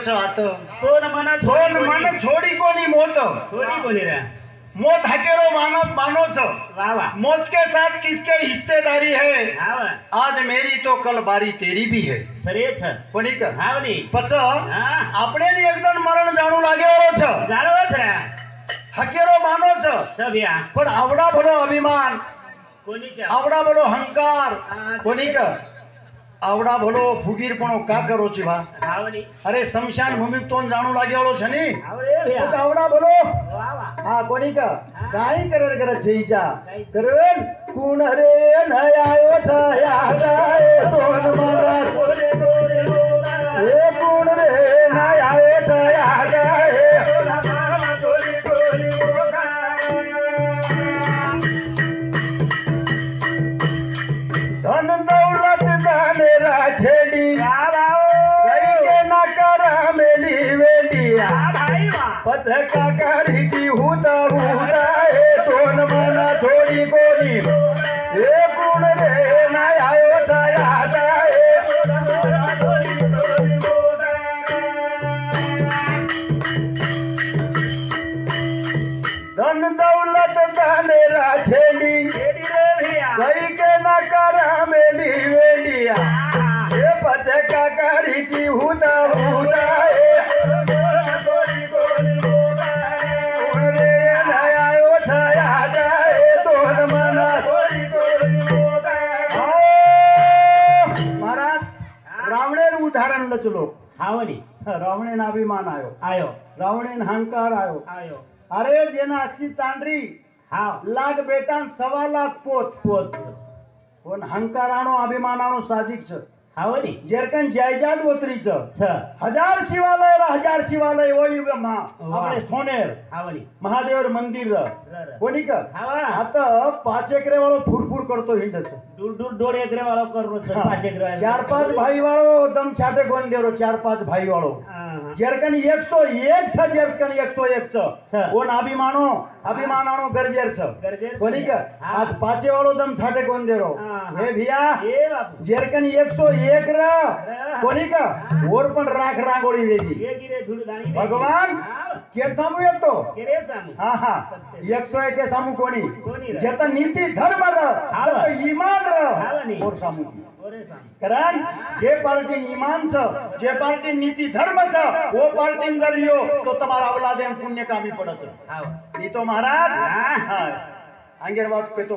जात तो न मना दोन मन छोडी कोणी मोत थोड़ी बोली रहा मोत हकेरो मानो मानो छ वाह वाह मौत के साथ किसके हिस्सेदारी है हाँ वाह आज मेरी तो कल बारी तेरी भी है સરે છે કોની ક હા વની પછ હા આપણે ની એકદમ મરણ જાણું લાગેલો છે જાણો જ રા હકેરો માનો છે છ ભ્યા પણ આવડા ભલો અભિમાન કોની છે આવડા ભલો હંકાર હા. કોની ક આવડા ભલો ફુગીરપણો કા કરો છે વની અરે શમશાન ભૂમિ તો જાણું લાગેલો છે ની? આવડે ભલો. હા કોની કા? કાઈ કરે કરે છે જા. કાંઈ. કરે કુણ રે નયાયો છયા ગાય તોન મારા એ કુણ રે? વાહ પછ કાકારી જી હુતા હુતા એ તોન મના થોડી ગોરી એ ગુણ રે નયાયો છયા ગાય ધન દૌલત દાને રાજેડી કઈ કે ના કરા મેલી વેડિયા એ પછે કાકારી જી હુતા હુતા એ રાવણેર હાવરી રાવણેન અભિમાન આવ્યો આવ્યો રાવણેન હંકાર આવ્યો આવ્યો અરે જેના અસી તાંડરી હા લાખ બેટા સવા લાખ પોત. પોત. પણ હંકારાણો અભિમાનાણો સાજીક છે? હાવની જેરકન જાયજાદ વતરી છે છ હજાર શિવાલય રા હજાર શિવાલય હોયમાં વાહ. આપણે સોનેર હાવની મહાદેવ મંદિર ર. ર ર. કોની ક હાવા આ તો પાંચ એકરે વાળો ફૂરફૂર કરતો હિંડ છે દૂર દૂર દોઢ એકરે વાળો કરવો છે હા. પાંચ એકરે વાળો. ચાર પાંચ જેરકન એકસો એક છે જેરકન એકસો એક છે. ઓન અભિમાનો અભિમાનાણો ગરજેર છે. કોની ક. આજ પાંચે વાળો દમ છાટે ગોંદેરો હા, હા. ભિયા જેરકન એકસો એક ર. કોની ક? ઓર પણ રાખ રાંગોળી વેજી ભગવાન કેર સામુ એક તો? હા હા. એકસો એક સામુ કોની? કોની જે તો નીતિ ધર્મ ર હા. જે તો ઈમાન ર હાવની. ઓર સામુ ઓરે સામુ કારણ જે પાર્ટી ઈમાન છે જે પાર્ટી નીતિ ધર્મ છે ઓ પાર્ટી જરિયો તો તમારા અવલાદે પુણ્ય કામી પડે છે હાવ ઈ તો મહારાજ હા. હા આંગેર વાત કેતો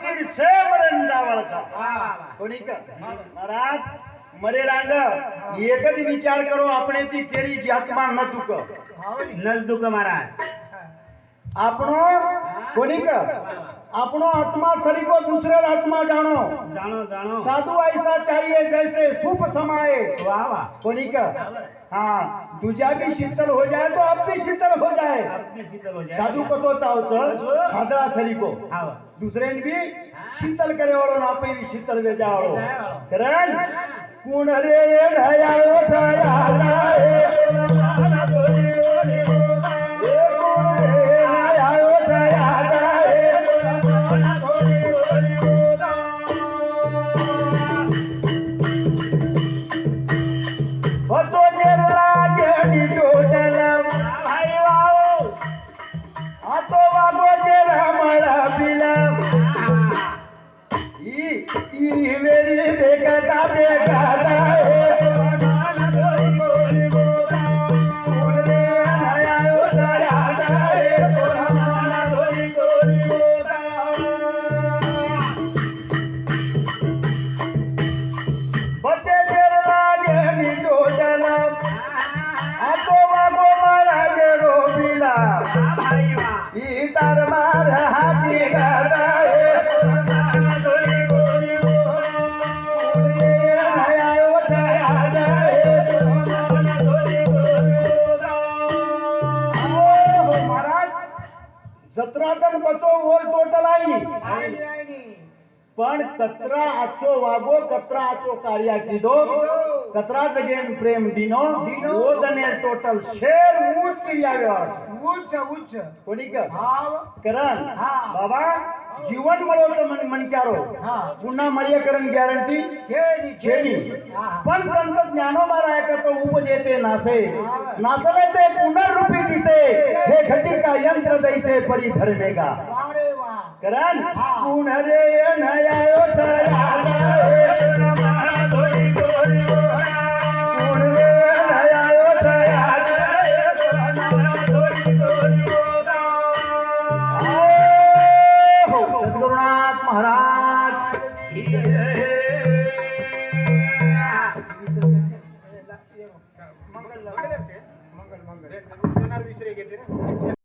રંગ ફકીર છે મરંજાવળ છે કોની ક મહારાજ મરે રાંગ એક જ વિચાર કરો આપણે થી કેરી જાતમાં ન દુક નજદુક મહારાજ આપણો કોની ક આપણો આત્મા સરીકો दूसरे आत्मा जानो જાણો જાણો साधु ऐसा चाहिए जैसे सुप समाए વાહ વાહ कोनी का हाँ दूजा भी शीतल हो जाए तो अब भी शीतल हो जाए આપની શીતલ હો જાય સાધુ કતો તાવ છે છાદરા સરીકો આવો दुसरे ने भी शीतल करे वालों ने आपे भी शीतल वेजा वालो करण कुण रे ढयायो छया जाए જત્રાતન બચો ઓલ ટોટલ આઈ પણ કતરા આચો વાગો કતરા આચો કાર્યા કીધો. કતરા જગેન પ્રેમ દીનો ઓદને ટોટલ શેર ઊંચ કરી આવ્યો છે. કોની કે કરણ. હા. બાબા. જીવન મળો તો મન મન ક્યારો હા. પુના મળીએ કરણ ગેરંટી છેડી પણ સંત જ્ઞાનો મારા એક તો ઉપજે તે નાસે નાસલે તે પુનર્રૂપી દિશે હે ઘટિકા યંત્ર মহারাজ